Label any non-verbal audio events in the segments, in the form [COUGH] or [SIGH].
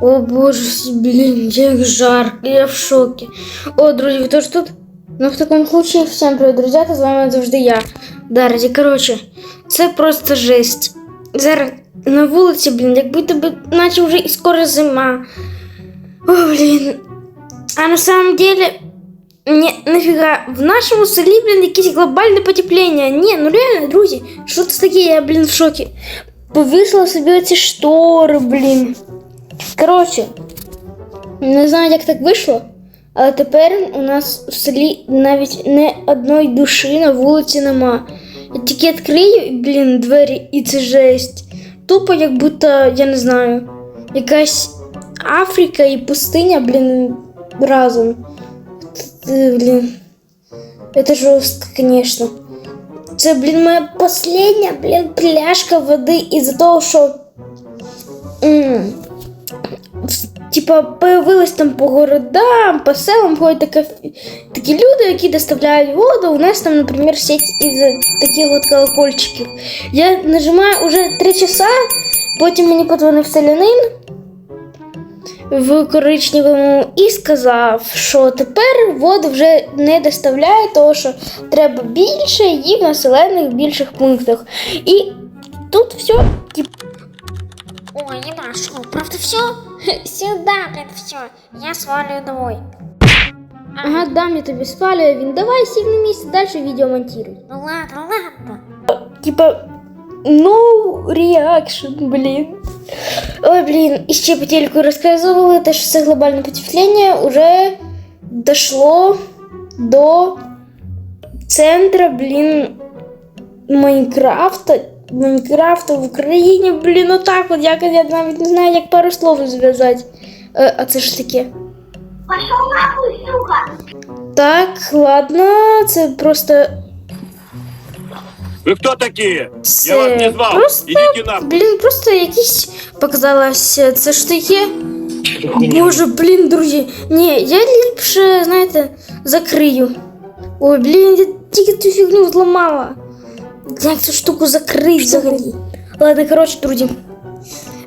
О боже, блін, як жарко, я в шокі. О, друзі, ви теж тут? Ну, в такому случае, всім привіт, друзі, та з вами завжди я, Дар'я. Коротше, це просто жесть. Зараз на вулиці, блін, як будто би, наче вже і скоро зима. О, блін. А на самом деле, не, нафіга, в нашому селі, блін, якесь глобальне потепління. Ні, ну реально, друзі, що це таке, я, блін, в шокі. Повисла собі оці штори, блін. Коротше, не знаю, як так вийшло, але тепер у нас в селі навіть не одної душі на вулиці нема. Я тільки відкрию, блін, двері, і це жесть. Тупо, як будто, я не знаю, якась Африка і пустиня, блін, разом. Блін. Это жорстко, конечно. Це, блін, моя последня, блін, пляшка води із-за того, що. Типа, появились там по городам, по селам ходять така, такі люди, які доставляють воду. У нас там, наприклад, сеть із таких от колокольчиків. Я нажимаю уже три часа, потім мені подзвонив селянин в коричневому і сказав, що тепер воду вже не доставляє, тому що треба більше і в населених більших пунктах. І тут все, Ой, не нашел. Правда все? Сюда, блин, все. Я сваливаю домой. ага, дам я тобі спалюю, він давай сів на місце, далі відео монтируй. Ну ладно, ладно. Типа, no reaction, блін. Ой, блін, і ще по телеку розказували, те, що це глобальне потепління уже дошло до центра, блін, Майнкрафта. Майнкрафта в Україні, блін, отак от, як я навіть не знаю, як пару слов зв'язати. Е, а це ж таке. Пошел нахуй, сука! Так, ладно, це просто Вы кто такие? Це Я вас не звал. Просто, Идите нахуй. блін, просто якісь показалось, це ж таке. Боже, блін, друзі. Ні, я ліпше, знаєте, закрию. Ой, блін, я тільки цю фігню зламала. Як цю штуку закрити взагалі? Ладно, коротше, друзі.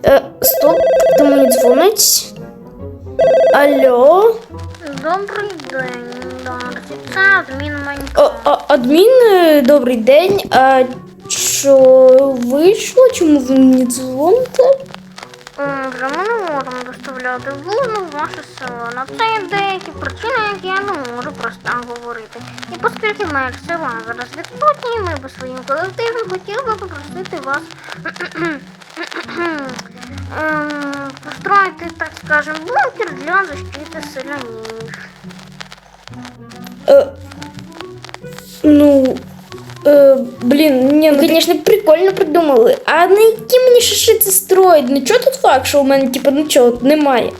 Е, стоп, хто мені дзвонить? Алло? Добрий день, Дарсі. Це адмін О, а, адмін, е, добрий день. А що вийшло? Чому ви мені дзвоните? Вже ми не можемо доставляти воду в ваше село. На це є деякі причини, які я не можу просто говорити. І оскільки мер села зараз відсутній, ми би своїм колективом хотіли би попросити вас [CLEARS THROAT] ем, построїти, так скажем, бункер для защити селянів. Е, ну, е, блін, ні, ну, звісно, прикольно придумали. А на які мені ще це строїть? Ну чого тут факт, що у мене, типу, нічого немає?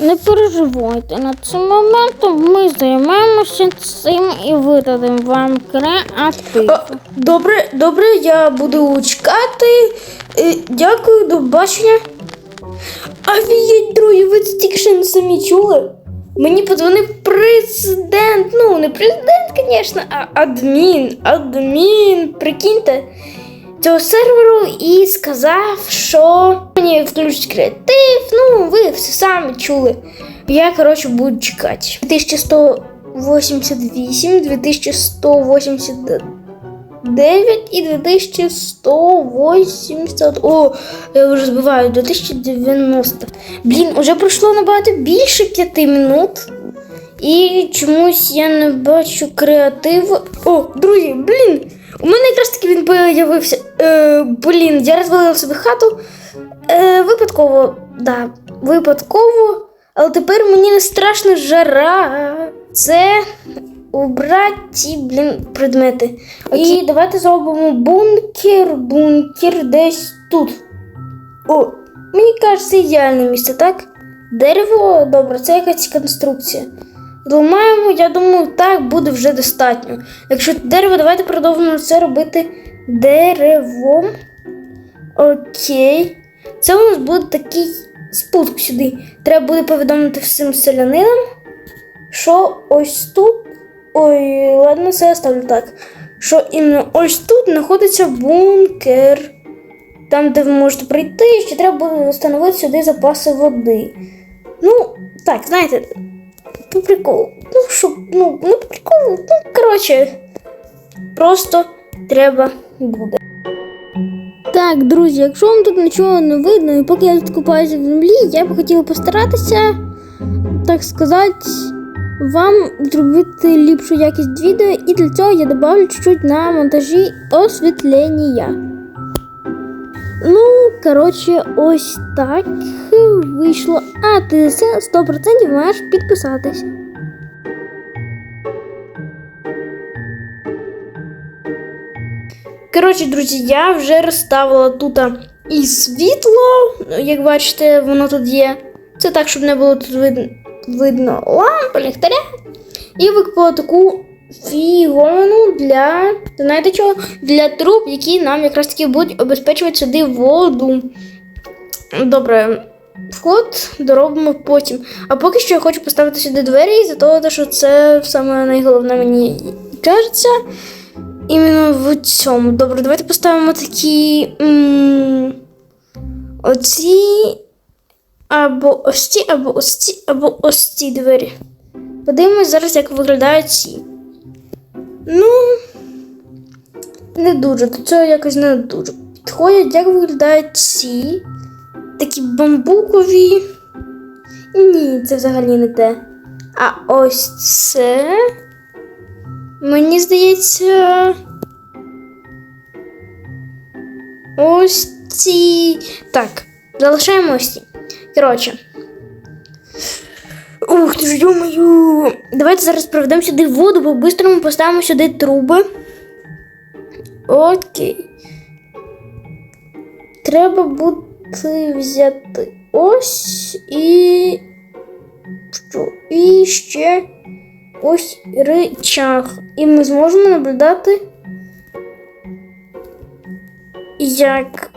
Не переживайте, над цим моментом ми займемося цим і видадимо вам креатив. О, добре, добре, я буду чекати. Е, дякую, до бачення. Офігеть, друзі, ви це тільки що не самі чули? Мені подзвонив президент. Ну, не президент, звісно, а адмін. Адмін, прикиньте, цього серверу і сказав, що мені включить креатив. Ну, ви все самі чули. Я, коротше, буду чекати. 2188, 2189 і 2180. О, я вже збиваю 2090. Блін, уже пройшло набагато більше 5 минут. І чомусь я не бачу креативу. О, друзі, блін! У мене якраз таки він появився. Е, блін, я розвалила собі хату. Е, випадково, да, випадково. Але тепер мені не страшно жара. Це убрати ці, блін, предмети. І давайте зробимо бункер, бункер десь тут. О, мені кажеться, ідеальне місце, так? Дерево, добре, це якась конструкція. Зламаємо, я думаю, так буде вже достатньо. Якщо дерево, давайте продовжимо це робити деревом. Окей. Це у нас буде такий спуск сюди. Треба буде повідомити всім селянинам, що ось тут. Ой, ладно, це я ставлю так. Що іменно ось тут знаходиться бункер. там, де ви можете прийти, ще треба буде встановити сюди запаси води. Ну, так, знаєте, по приколу. Ну, щоб, ну, ну, по приколу, ну, коротше, просто треба буде. Так, друзі, якщо вам тут нічого не видно, і поки я тут купаюся в землі, я б хотіла постаратися, так сказати, вам зробити ліпшу якість відео, і для цього я добавлю чуть-чуть на монтажі освітлення. Ну, коротше, ось так вийшло. А ти це 100% маєш підписатись. Коротше, друзі, я вже розставила тут і світло. Як бачите, воно тут є. Це так, щоб не було тут видно, видно лампи, ліхтаря. І викупила таку фігону для, знаєте чого? Для труб, які нам якраз таки будуть обезпечувати сюди воду. Добре, вход доробимо потім. А поки що я хочу поставити сюди двері, за того, що це саме найголовне мені кажеться. Іменно в цьому. Добре, давайте поставимо такі. М- оці. Або ось ці, або ось ці, або ось ці двері. Подивимось зараз, як виглядають ці. Ну. Не дуже. До цього якось не дуже. Підходять, як виглядають ці. Такі бамбукові. Ні, це взагалі не те. А ось це. Мені здається. Ось ці. Так, залишаємо ось ці. Коротше. Ух ти ж йомаю. Давайте зараз проведемо сюди воду, по-бистрому поставимо сюди труби. Окей. Треба буде взяти ось і. Що? І ще ось речах. І ми зможемо наблюдати, як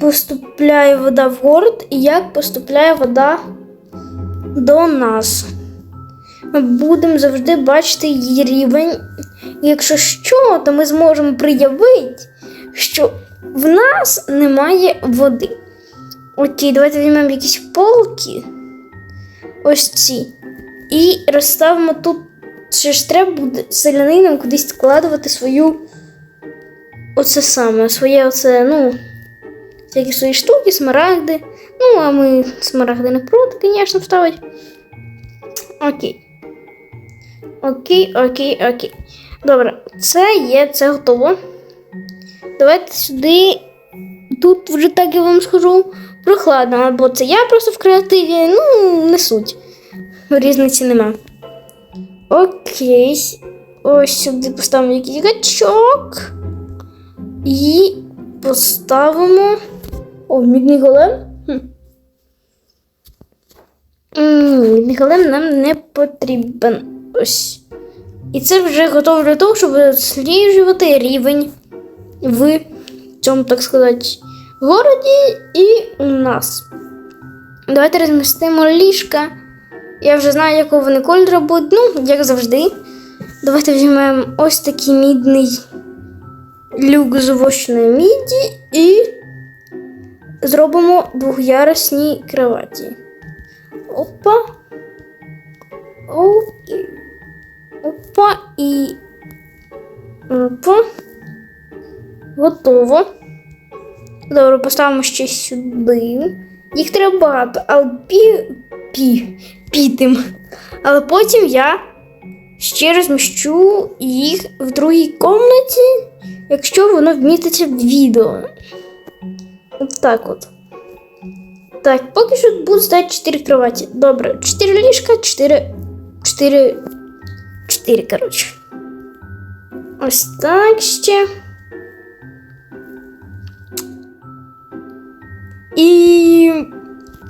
поступляє вода в город і як поступляє вода до нас. Ми будемо завжди бачити її рівень. Якщо що, то ми зможемо приявити, що в нас немає води. Окей, давайте візьмемо якісь полки. Ось ці. І розставимо тут. Ще ж треба буде селянинам кудись складувати свою. Оце саме, своє оце, ну, всякі свої штуки, смарагди. Ну, а ми смарагди не проти, звісно, вставити. Окей. Окей, окей, окей. Добре, це є, це готово. Давайте сюди. Тут вже так я вам скажу прохладно, або це я просто в креативі, ну, не суть. Різниці нема. Окей. Ось сюди поставимо якийсь гачок. І поставимо. О, мідний голем. Хм. М, нам не потрібен. Ось. І це вже готово для того, щоб досліджувати рівень в цьому, так сказати, городі і у нас. Давайте розмістимо ліжка. Я вже знаю, якого вони кольору будуть. Ну, як завжди. Давайте візьмемо ось такий мідний люк з овочної міді і зробимо двохярусні кроваті. Опа. Опа і. Опа. Готово. Добре, поставимо ще сюди. Їх треба багато, але пі. пі. пітим. Але потім я ще розміщу їх в другій комнаті, якщо воно вміститься в відео. От так от. Так, поки що буду ставити 4 кроваті. Добре, 4 ліжка, 4. 4. 4, коротше. Ось так ще. І.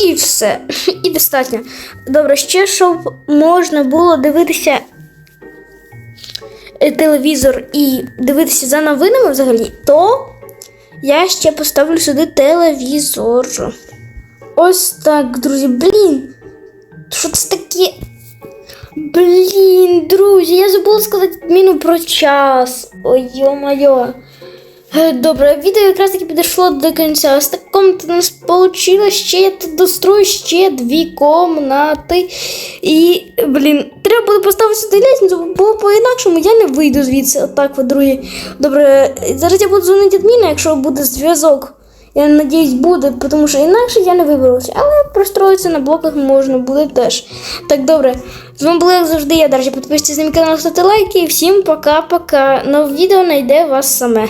І все. [LAUGHS] І достатньо. Добре, ще щоб можна було дивитися е, телевізор і дивитися за новинами взагалі, то я ще поставлю сюди телевізор. Ось так, друзі. Блін. Що це таке? Блін, друзі, я забула сказати міну про час. Ой, йо-моє. Е, Добре, відео якраз таки підійшло до кінця. Ось так комнат у нас вийшло. Ще я тут дострою ще дві комнати. І, блін, треба буде поставити сюди лестницю, бо по-інакшому я не вийду звідси. Отак, от, друзі. Добре, зараз я буду дзвонити адміна, якщо буде зв'язок. Я надіюсь, буде, тому що інакше я не виберуся. Але простроїтися на блоках можна буде теж. Так, добре. З вами були як завжди я, Дар'я. Підписуйтесь на мій канал, ставте лайки. І всім пока-пока. Нове відео знайде вас саме.